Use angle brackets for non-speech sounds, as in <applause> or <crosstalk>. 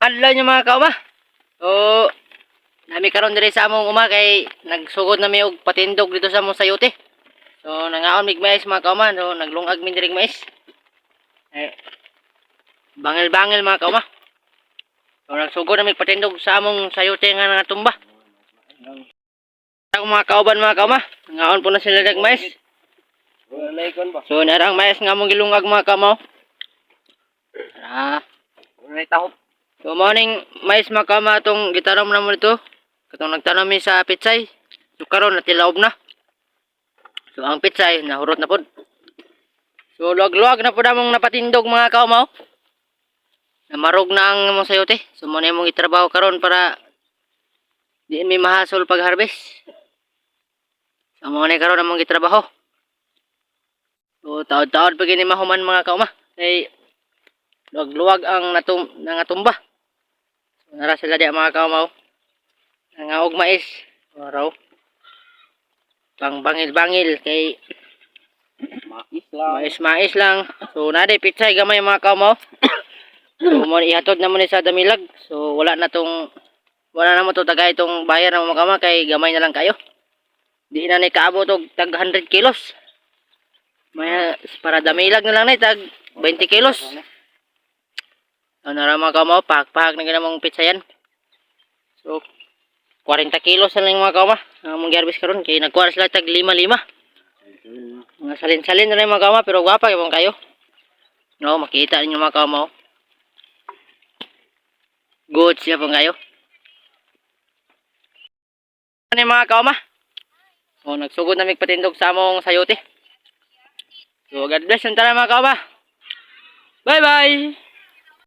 Adlaw niyo mga kauma. So, nami karon diri sa among uma kay nagsugod na mi og patindog dito sa among sayote. So, nangaon mig mais mga kauma, so naglungag mi diri og mais. Eh, bangil-bangil mga kauma. So, nagsugod na mi patindog sa among sayote nga natumba. Ang mga kauban mga kauma, nangaon po na sila dag mais. Wala ikon ba? So, narang mais nga among gilungag mga kaumaw. Tara. Wala tahop. So, morning, mais makama itong gitaram na mo ito. Katong nagtanong mi sa pitsay. So, karon natilaob na. So, ang pitsay, nahurot na pod. So, luwag-luwag na po namong napatindog mga kaumaw. Namarog na ang mong sayote. So, muna yung mong itrabaho karon para di mi mahasol pag harvest. So, muna karon ang mong itrabaho. So, taod-taod pag ini mahuman mga kauma. Kay, luwag-luwag ang natum nangatumba. Nara sila di mga kaumaw. Nangaog mais. Araw. Pang bangil-bangil kay Mais lang. mais-mais lang. So nade pitsay gamay mga kaumaw. <coughs> so mo ihatod na mo ni sa damilag. So wala na tong wala na mo to tagay itong bayar ng mga kaumaw kay gamay na lang kayo. Di na ni kaabot og tag 100 kilos. May para damilag na lang na tag 20 kilos. Ano na mga kaumaw, pahag-pahag na ganamong pizza yan. So, 40 kilos na lang mga kauma. Ang mong garbis karon kay nagkuha sila tag 5-5. Mga salin-salin na lang mga kauma, pero gwapa yung kayo. No, makita ninyo mga kauma. oh. Good siya pong kayo. Ano mga kauma? O, nagsugod na magpatindog sa among sayote. So, God bless yung tala mga kauma. Bye-bye!